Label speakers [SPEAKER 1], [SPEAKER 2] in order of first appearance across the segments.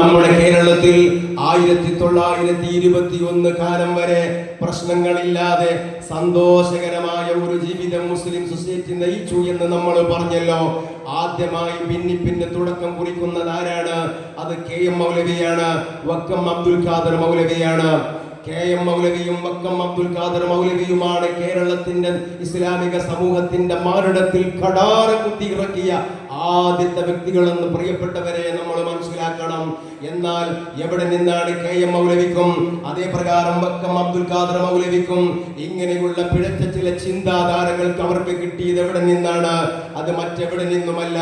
[SPEAKER 1] നമ്മുടെ കേരളത്തിൽ ആയിരത്തി തൊള്ളായിരത്തി ഇരുപത്തി ഒന്ന് കാലം വരെ പ്രശ്നങ്ങളില്ലാതെ സന്തോഷകരമായ ഒരു ജീവിതം മുസ്ലിം സൊസൈറ്റി നയിച്ചു എന്ന് നമ്മൾ പറഞ്ഞല്ലോ. ആദ്യമായി ഭിന്നിപ്പിന്റെ തുടക്കം കുറിക്കുന്നത് ആരാണ്? അത് കെ എം മൗലവിയാണ്. വക്കം അബ്ദുൽ ഖാദർ മൗലവിയാണ്. കെ എം മൗലവിയും വക്കം അബ്ദുൽ ഖാദർ മൗലവിയുമാണ് കേരളത്തിന്റെ ഇസ്ലാമിക സമൂഹത്തിന്റെ മാറിടത്തിൽ കടാര കുത്തി ഇറക്കിയ ആദ്യത്തെ വ്യക്തികളെന്ന് പ്രിയപ്പെട്ടവരെ നമ്മൾ എന്നാൽ എവിടെ നിന്നാണ് കെ എം മൗലവിക്കും അതേ പ്രകാരം വക്കം അബ്ദുൽ ഖാദർ മൗലവിക്കും ഇങ്ങനെയുള്ള പിഴച്ച ചില ചിന്താധാരകൾക്ക് അവർക്ക് കിട്ടിയത് എവിടെ നിന്നാണ്? അത് മറ്റെവിടെ നിന്നുമല്ല.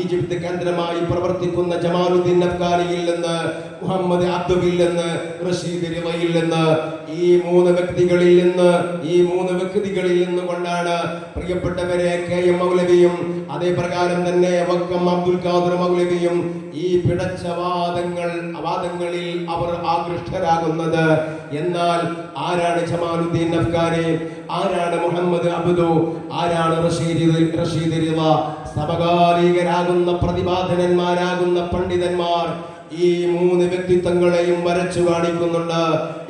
[SPEAKER 1] ഈജിപ്ത് കേന്ദ്രമായി പ്രവർത്തിക്കുന്ന ജമാലുദ്ദീൻ അഫ്ഗാനിയിൽ നിന്ന് മുഹമ്മദ് അബ്ദുവിൽ നിന്ന് റഷീദ് റിവയിൽ നിന്ന് ഈ മൂന്ന് വ്യക്തികളിൽ നിന്ന് ഈ മൂന്ന് വ്യക്തികളിൽ നിന്ന് കൊണ്ടാണ് പ്രിയപ്പെട്ടവരെ കെ എം മൗലവിയും അതേ പ്രകാരം തന്നെ വക്കം അബ്ദുൽ ഖാദർ മൗലവിയും ഈ പിടച്ച വാദങ്ങൾ വാദങ്ങളിൽ അവർ ആകൃഷ്ടരാകുന്നത്. എന്നാൽ ആരാണ് ജമാലുദ്ദീൻ അഫ്ഗാനി? ആരാണ് മുഹമ്മദ് അബ്ദു? ആരാണ് റഷീദ് റിവ? സമകാലികരാകുന്ന പ്രതിപാദനന്മാരാകുന്ന പണ്ഡിതന്മാർ ഈ മൂന്ന് വ്യക്തിത്വങ്ങളെയും വരച്ചു കാണിക്കുന്നുണ്ട്.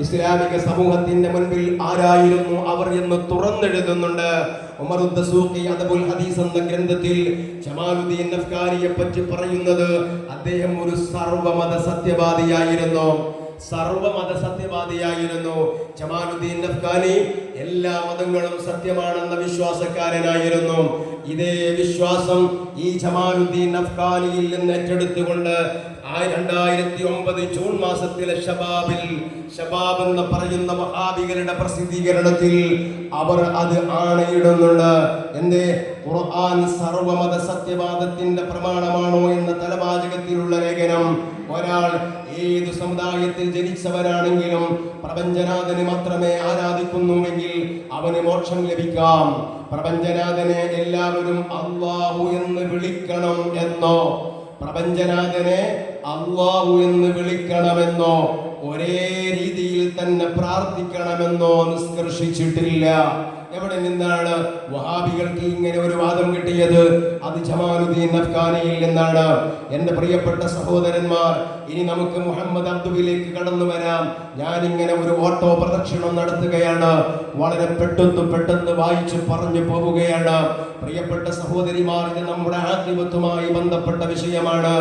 [SPEAKER 1] ഇസ്ലാമിക സമൂഹത്തിന്റെ മുൻപിൽ ആരായിരുന്നു അവർ എന്ന് തുറന്നെഴുതുന്നുണ്ട്. ഉമർ അദബുൽ ഹദീസ് എന്ന ഗ്രന്ഥത്തിൽ ജമാലുദ്ദീൻ പറ്റി പറയുന്നത് അദ്ദേഹം ഒരു സർവമത സത്യവാദിയായിരുന്നു. സർവമത സത്യവാദിയായിരുന്നു ജമാലുദ്ദീൻ അഫ്ഗാനി. എല്ലാ മതങ്ങളും സത്യമാണെന്ന വിശ്വാസക്കാരനായിരുന്നു. ഇതേ വിശ്വാസം ഈ ജമാലുദ്ദീൻ അഫ്ഗാനിയിൽ നിന്ന് ഏറ്റെടുത്തുകൊണ്ട് ആ രണ്ടായിരത്തി ഒമ്പത് ജൂൺ മാസത്തിലെ ഷബാബിൽ ഷബാബ് എന്ന് പറയുന്ന മഹാബികളുടെ പ്രസിദ്ധീകരണത്തിൽ അവർ അത് ആണയിടുന്നുണ്ട്. എന്തേ? ഖുർആൻ സർവമത സത്യവാദത്തിന്റെ പ്രമാണമാണോ എന്ന തലവാചകത്തിലുള്ള ലേഖനം. ഒരാൾ ഏത് സമുദായത്തിൽ ജനിച്ചവനാണെങ്കിലും പ്രപഞ്ചനാഥന് മാത്രമേ ആരാധിക്കുന്നുവെങ്കിൽ അവന് മോക്ഷം ലഭിക്കാം. പ്രപഞ്ചനാഥനെ എല്ലാവരും അള്ളാഹു എന്ന് വിളിക്കണം എന്നോ? പ്രപഞ്ചനാഥനെ അള്ളാഹു എന്ന് വിളിക്കണമെന്നോ ഒരേ രീതിയിൽ തന്നെ പ്രാർത്ഥിക്കണമെന്നോ നിഷ്കർഷിച്ചിട്ടില്ല എവിടെ നിന്നാണ് വഹാബികൾക്ക് ഇങ്ങനെ ഒരു വാദം കിട്ടിയത്? അത് ജമാലുദ്ദീൻ അഫ്ഗാനിയിൽ നിന്നാണ്. എന്റെ പ്രിയപ്പെട്ട സഹോദരന്മാർ ഇനി നമുക്ക് മുഹമ്മദ് അബ്ദുവിലേക്ക് കടന്നു വരാം. ഞാൻ ഒരു ഓട്ടോ പ്രദക്ഷിണം നടത്തുകയാണ്. വളരെ പെട്ടെന്ന് പെട്ടെന്ന് വായിച്ചു പറഞ്ഞു പോവുകയാണ്. പ്രിയപ്പെട്ട സഹോദരിമാർ ഇത് നമ്മുടെ ആത്മീയത്വമായി ബന്ധപ്പെട്ട വിഷയമാണ്.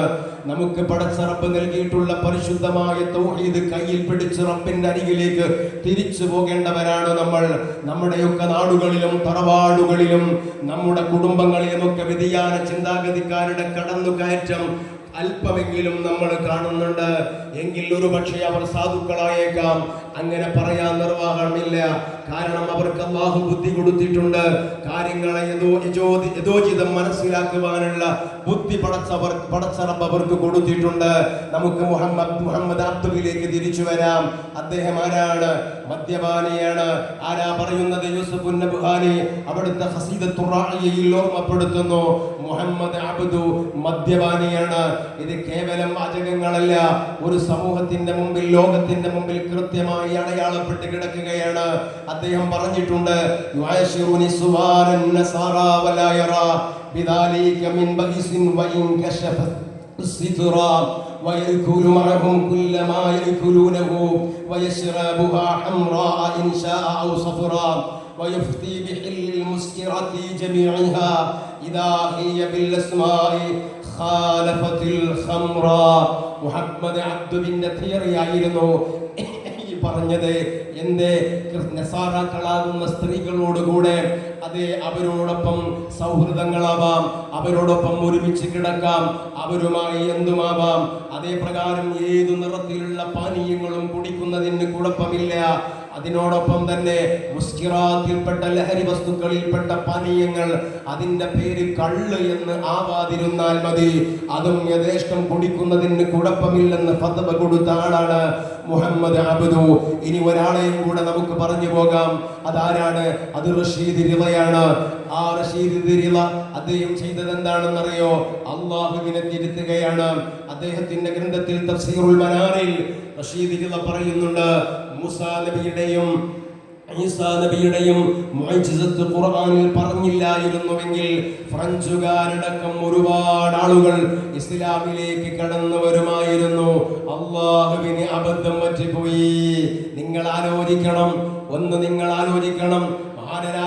[SPEAKER 1] നമുക്ക് പടച്ച റബ്ബ് നൽകിയിട്ടുള്ള പരിശുദ്ധമായ തൗഹീദ് കയ്യിൽ പിടിച്ച് റബ്ബിന്റെ അരികിലേക്ക് തിരിച്ചു പോകേണ്ടവരാണ് നമ്മൾ. നമ്മുടെയൊക്കെ നാടുകളിലും തറവാടുകളിലും നമ്മുടെ കുടുംബങ്ങളിലുമൊക്കെ വ്യതിയാന ചിന്താഗതിക്കാരുടെ കടന്നുകയറ്റം അല്പമെങ്കിലും നമ്മൾ കാണുന്നുണ്ട്. എങ്കിൽ ഒരു പക്ഷേ അവർ സാധുക്കളായേക്കാം. അങ്ങനെ പറയാൻ നിർവാഹമില്ല. കാരണം അവർക്ക് അള്ളാഹു ബുദ്ധി കൊടുത്തിട്ടുണ്ട്. കാര്യങ്ങളെ യഥോചിതം മനസ്സിലാക്കുവാനുള്ള ബുദ്ധി പടച്ചവർ പടച്ചറപ്പ് അവർക്ക് കൊടുത്തിട്ടുണ്ട്. നമുക്ക് മുഹമ്മദ് മുഹമ്മദ് അബ്ദുവിലേക്ക് തിരിച്ചു വരാം. അദ്ദേഹം ആരാണ്? മദ്യപാനിയാണ്. ആരാ പറയുന്നത്? യൂസഫ് ഉന്നബുഹാനി അവിടുത്തെ ഹസീദത്തുറായിയിൽ ഓർമ്മപ്പെടുത്തുന്നു. മുഹമ്മദ് അബ്ദു മദ്യപാനിയാണ്. ഇത് കേവലം വാചകങ്ങളല്ല. ഒരു സമൂഹത്തിന്റെ മുമ്പിൽ ലോകത്തിന്റെ മുമ്പിൽ കൃത്യമായി അടയാളപ്പെട്ട് കിടക്കുകയാണ്. അദ്ദേഹം പറഞ്ഞിട്ടുണ്ട് യുആശിറുനി സുവാനൻ നസാറാ വലാ യറാ بذلك من بئس وإن كشف السترا ويأكل معهم كل ما يأكلونه ويشربها حمراء إن شاء أو صفرا ويفتي بحل المسكرة جميعها إذا هي بالأسماء خالفت الخمر മുഹമ്മദ് അബ്ദുവിന്റെ തിയറി ഈ പറഞ്ഞത് എന്റെ സ്ത്രീകളോട് സ്ത്രീകളോടുകൂടെ അതെ അവരോടൊപ്പം സൗഹൃദങ്ങളാവാം അവരോടൊപ്പം ഒരുമിച്ച് കിടക്കാം അവരുമായി എന്തുമാവാം അതേ പ്രകാരം ഏതു നിറത്തിലുള്ള പാനീയങ്ങളും കുടിക്കുന്നതിന് കുഴപ്പമില്ല. അതിനോടൊപ്പം തന്നെ മുസ്കിറാത്തിൽപ്പെട്ട ലഹരി വസ്തുക്കളിൽപ്പെട്ട പാനീയങ്ങൾ അതിന്റെ പേര് കള്ള് എന്ന് ആവാതിരുന്നാൽ മതി. അതും യഥേഷ്ടം കുടിക്കുന്നതിന് കുഴപ്പമില്ലെന്ന് ഫതവ കൊടുത്ത ആളാണ് മുഹമ്മദ് അബ്ദു. ഇനി ഒരാളെയും കൂടെ നമുക്ക് പറഞ്ഞു പോകാം. അതാരാണ്? അത് റഷീദ് റിളയാണ് ആ റഷീദ് റിള അദ്ദേഹം ചെയ്തത് എന്താണെന്നറിയോ അള്ളാഹുവിനെ തിരുത്തുകയാണ്. അദ്ദേഹത്തിന്റെ ഗ്രന്ഥത്തിൽ തഫ്സീറുൽ മനാറിൽ റഷീദ് പറയുന്നുണ്ട് മൂസാ നബിയുടെയും ഖുർആനിൽ പറഞ്ഞില്ലായിരുന്നുവെങ്കിൽ ഫ്രഞ്ചുകാരടക്കം ഒരുപാട് ആളുകൾ ഇസ്ലാമിലേക്ക് കടന്നു വരുമായിരുന്നു അള്ളാഹുവിന് അബദ്ധം പറ്റിപ്പോയി. നിങ്ങൾ ആലോചിക്കണം ഒന്ന് നിങ്ങൾ ആലോചിക്കണം. അലൈഹിസ്സലാമിന്റെ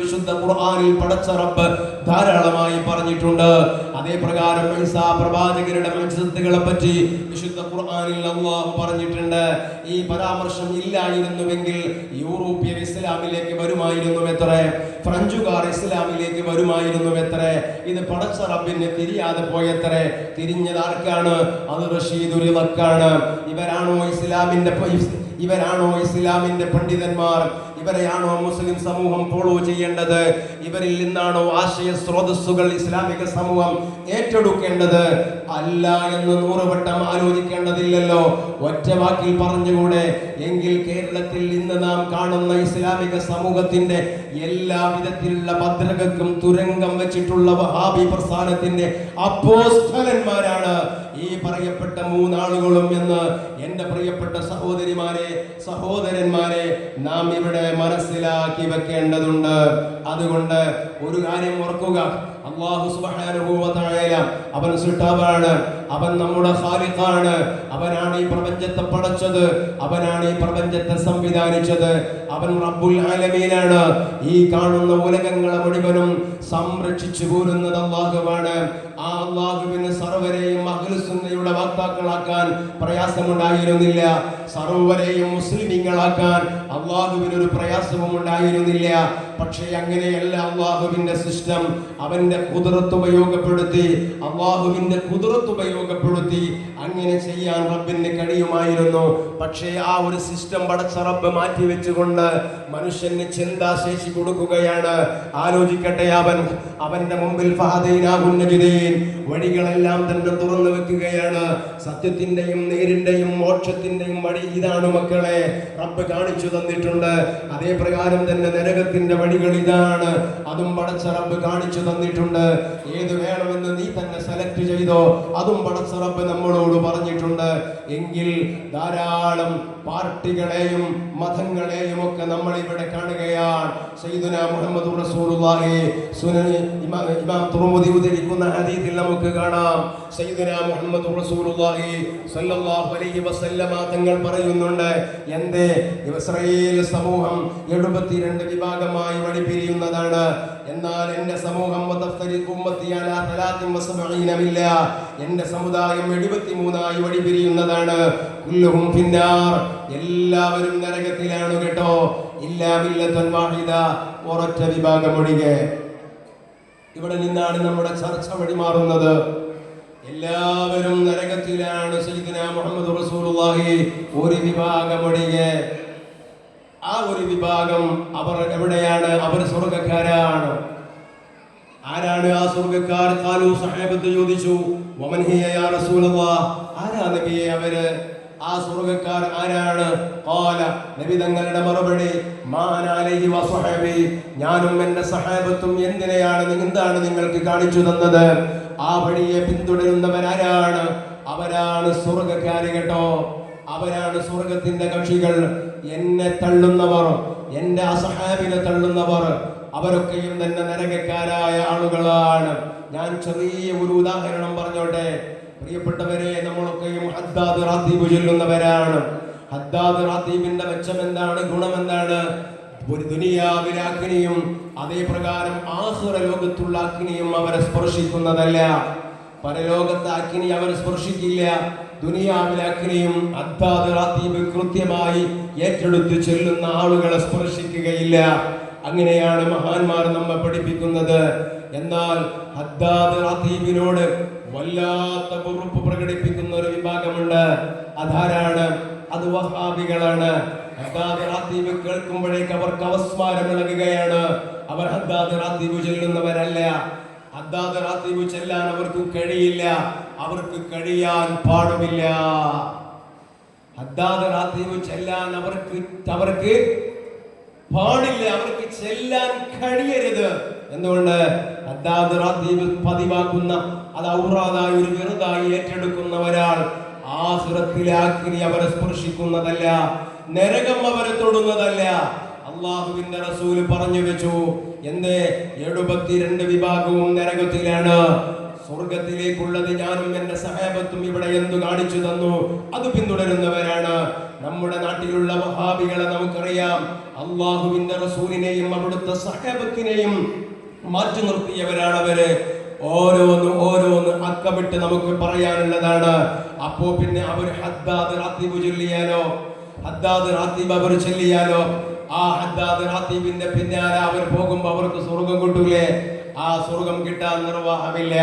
[SPEAKER 1] വിശുദ്ധ ഖുർആനിൽ പടച്ച റബ്ബ് ധാരാളമായി പറഞ്ഞിട്ടുണ്ട്. അതേ പ്രകാരം ഈസാ പ്രവാചകരുടെ മുഅ്ജിസത്തുകളെ പറ്റി വിശുദ്ധ ഖുർആനിൽ അള്ളാഹു പറഞ്ഞിട്ടുണ്ട്. ഈ പരാമർശം ഇല്ലായിരുന്നുവെങ്കിൽ യൂറോപ്യൻ ഇസ്ലാമിലേക്ക് വരുമായിരുന്നു എത്ര ഫ്രഞ്ചുകാർ ഇസ്ലാമിലേക്ക് വരുമായിരുന്നു എത്ര ഇത് പടച്ച റബ്ബിന് തിരിയാതെ പോയത്ര? തിരിഞ്ഞത് ആർക്കാണ്? അത് റഷീദുൽ വക്കാണ് ഇവരാണോ ഇസ്ലാമിന്റെ ഇവരാണോ ഇസ്ലാമിന്റെ പണ്ഡിതന്മാർ? ഇവരെയാണോ മുസ്ലിം സമൂഹം ഫോളോ ചെയ്യേണ്ടത്? ഇവരിൽ നിന്നാണോ ആശയ സ്രോതസ്സുകൾ ഇസ്ലാമിക സമൂഹം ഏറ്റെടുക്കേണ്ടത്? അല്ല എന്ന് നൂറുവട്ടം ആലോചിക്കേണ്ടതില്ലല്ലോ. ഒറ്റ വാക്കിൽ പറഞ്ഞുകൂടെ? എങ്കിൽ കേരളത്തിൽ ഇന്ന് നാം കാണുന്ന ഇസ്ലാമിക സമൂഹത്തിന്റെ എല്ലാ വിധത്തിലുള്ള ഭദ്രകക്കും തുരങ്കം വെച്ചിട്ടുള്ള വഹാബി പ്രസ്ഥാനത്തിന്റെ അപ്പോസ്തലന്മാരാണ് ഈ പറയപ്പെട്ട മൂന്നാളുകളും എന്ന് എന്റെ പ്രിയപ്പെട്ട സഹോദരിമാരെ സഹോദരന്മാരെ നാം ഇവിടെ മനസ്സിലാക്കി വെക്കേണ്ടതുണ്ട്. അതുകൊണ്ട് ഒരു കാര്യം ഓർക്കുക. അള്ളാഹു തആല അവൻ സൃഷ്ടാവാണ്. അവൻ നമ്മുടെ ഖാലിഖാണ് അവനാണ് ഈ പ്രപഞ്ചത്തെ പടച്ചത്. അവനാണ് ഈ പ്രപഞ്ചത്തെ സംവിധാനിച്ചത്. അവൻ റബ്ബുൽ ആലമീനാണ്. ഈ കാണുന്ന ഉലകങ്ങളെ മുഴുവനും സംരക്ഷിച്ചു പോരുന്നത് അള്ളാഹുവാണ്. ആ അള്ളാഹുവിന് സർവരെയും അഖിലുസുന്നയുടെ വക്താക്കളാക്കാൻ പ്രയാസമുണ്ടായിരുന്നില്ല. സർവരെയും മുസ്ലിമീങ്ങളാക്കാൻ അള്ളാഹുവിന് ഒരു പ്രയാസവും ഉണ്ടായിരുന്നില്ല. പക്ഷേ അങ്ങനെയല്ല അള്ളാഹുവിന്റെ സിസ്റ്റം. അവന്റെ കുതിരത്ത് ഉപയോഗപ്പെടുത്തി അള്ളാഹുവിന്റെ കുതിരത്ത് ഉപയോഗപ്പെടുത്തി അങ്ങനെ ചെയ്യാൻ റബ്ബിന് കഴിയുമായിരുന്നു. പക്ഷേ ആ ഒരു സിസ്റ്റം പടച്ച റബ്ബ് മാറ്റി വെച്ചുകൊണ്ട് മനുഷ്യന് ചിന്താശേഷി കൊടുക്കുകയാണ്. ആലോചിക്കട്ടെ അവൻ. അവന്റെ മുമ്പിൽ ഫഹദൈനാഹുൻ നജ്ദൈൻ. വഴികളെല്ലാം തന്നെ തുറന്നു വെക്കുകയാണ്. സത്യത്തിന്റെയും നേരിന്റെയും മോക്ഷത്തിന്റെയും വഴി ഇതാണ് മക്കളെ. റബ്ബ് കാണിച്ചു തന്നിട്ടുണ്ട്. അതേ പ്രകാരം തന്നെ നരകത്തിന്റെ വഴികൾ ഇതാണ്. അതും പടച്ച റബ്ബ് കാണിച്ചു തന്നിട്ടുണ്ട്. ഏത് വേണമെന്ന് നീ തന്നെ സെലക്ട് ചെയ്തോ അതും പടച്ച റബ്ബ് നമ്മളോട് പറഞ്ഞിട്ടുണ്ട്. എങ്കിൽ ധാരാളം പാർട്ടികളെയും മതങ്ങളെയും ഒക്കെ നമ്മൾ ഇവിടെ കാണുകയാണ്. സൈദുന മുഹമ്മദ് റസൂലുള്ളാഹി. സുനൻ ഇമാം ഇമാം തുറമുദി ഉദ്ധരിക്കുന്ന ഹദീസിൽ നമുക്ക് കാണാം. സൈദുന മുഹമ്മദ് റസൂലുള്ളാഹി സ്വല്ലല്ലാഹു അലൈഹി വസല്ലമ തങ്ങൾ പറയുന്നുണ്ട് എന്തേ ഇസ്രായേൽ സമൂഹം 72 വിഭാഗമായി വഴിപിരിയുന്നതാണ്. എന്നാൽ എന്റെ സമൂഹം വതഫ്തരിഖു ഉമ്മത്തി അലാ 73 മില്ല എന്റെ സമുദായം 73 വഴിപിരിയുന്നതാണ് കുല്ലുഹും ഫിന്നാർ. എല്ലാവരും നരകത്തിലാണ് കേട്ടോ. ഇല്ലാ മില്ലത്തൻ വാഹിദ. ഒരൊറ്റ വിഭാഗം ഒഴികെ. ഇവിടെ നിന്നാണ് നമ്മുടെ ചർച്ച വഴിമാറുന്നത് എല്ലാവരും നരകത്തിലാണ് മുഹമ്മദ് റസൂലുള്ളാഹി. ഒരു വിഭാഗം ഒഴികെ. ആ ഒരു വിഭാഗം അവർ എവിടെയാണ്? അവർ സ്വർഗക്കാരാണ് ആരാണ് ആ സ്വർഗക്കാർ കാലു സാഹേബത്ത് ചോദിച്ചു ആരാ അവർ? ആ സ്വർഗക്കാർ ആരാണ്? കാല നബി തങ്ങളുടെ മറുപടി മാനാലി വസഹബി ഞാനും എന്റെ സഹാബത്തും എന്തിനെയാണ് എന്താണ് നിങ്ങൾക്ക് കാണിച്ചു തന്നത്? ആ വഴിയെ പിന്തുടരുന്നവരാരാണ് അവരാണ് സ്വർഗക്കാര് കേട്ടോ. അവരാണ് സ്വർഗത്തിന്റെ കക്ഷികൾ. എന്നെ തള്ളുന്നവർ എന്റെ അസഹാബിനെ തള്ളുന്നവർ അവരൊക്കെയും തന്നെ നരകക്കാരായ ആളുകളാണ്. ഞാൻ ചെറിയ ഒരു ഉദാഹരണം പറഞ്ഞോട്ടെ. പ്രിയപ്പെട്ടവരെ നമ്മളൊക്കെയും ഹദ്ദാദ് റാത്തീബ് ചൊല്ലുന്നവരാണ്. ഹദ്ദാദ് റാത്തീബിന്റെ മെച്ചം എന്താണ് ഗുണം എന്താണ് ഒരു ദുനിയാവിലെ അതേപ്രകാരം അതേ പ്രകാരം ആസുര ലോകത്തുള്ള അഗ്നിയും അവരെ സ്പർശിക്കുന്നതല്ല. പരലോകത്തെ അഗ്നി അവരെ സ്പർശിക്കില്ല. ദുനിയാവിലെ അഗ്നിയും അദ്ദാദ് റാത്തീബ് കൃത്യമായി ഏറ്റെടുത്ത് ചെല്ലുന്ന ആളുകളെ സ്പർശിക്കുകയില്ല. അങ്ങനെയാണ് മഹാന്മാർ നമ്മെ പഠിപ്പിക്കുന്നത്. എന്നാൽ ഹദ്ദാദ് വല്ലാത്ത പൊറുപ്പ് പ്രകടിപ്പിക്കുന്ന ഒരു വിഭാഗമുണ്ട്. അതാരാണ്? അത് വഹാബികളാണ്. ഹദ്ദാദ് കേൾക്കുമ്പോഴേക്ക് അവർക്ക് അവസ്മാരം ഇളകുകയാണ് അവർ ഹദ്ദാദ് റാത്തീബ് ചൊല്ലുന്നവരല്ല. ഹദ്ദാദ് രാത്രി ചെല്ലാൻ അവർക്ക് കഴിയില്ല. അവർക്ക് കഴിയാൻ പാടുമില്ല. രാത്രി ചെല്ലാൻ അവർക്ക് അവർക്ക് പാടില്ല. അവർക്ക് ചെല്ലാൻ കഴിയരുത്. എന്തുകൊണ്ട്? രാത്രി പതിവാക്കുന്ന അത് ഔറാതായി ഒരു വെറുതായി ഏറ്റെടുക്കുന്ന ഒരാൾ ആസുരത്തിലാക്കി അവരെ സ്പർശിക്കുന്നതല്ല നരകം അവരെ തൊടുന്നതല്ല അള്ളാഹുവിന്റെ റസൂൽ പറഞ്ഞു വെച്ചു. എന്റെ എഴുപത്തിരണ്ട് വിഭാഗവും നരകത്തിലാണ്. സ്വർഗത്തിലേക്കുള്ളത് ഞാനും എന്റെ സഹാബത്തും ഇവിടെ എന്തു കാണിച്ചു തന്നു? അത് പിന്തുടരുന്നവരാണ്. നമ്മുടെ നാട്ടിലുള്ള വഹാബികളെ നമുക്കറിയാം. അള്ളാഹുവിന്റെ റസൂലിനെയും അവിടുത്തെ സഹാബത്തിനെയും മാറ്റി നിർത്തിയവരാണ് അവർ. ഓരോന്ന് ഓരോന്ന് അക്കമിട്ട് നമുക്ക് പറയാനുള്ളതാണ്. അപ്പോ പിന്നെ അവർ ഹദ്ദാദ് റാത്തിബ് ചൊല്ലിയാലോ? ഹദ്ദാദ് റാത്തിബ് അവർ ചൊല്ലിയാലോ? ആ ഹദ്ദാദ് റാത്തീബിന്റെ പിന്നാലെ അവർ പോകുമ്പോ അവർക്ക് സ്വർഗം കിട്ടൂലേ? ആ സ്വർഗം കിട്ടാൻ നിർവാഹമില്ല.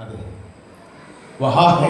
[SPEAKER 1] അതെ. വഹാബ്.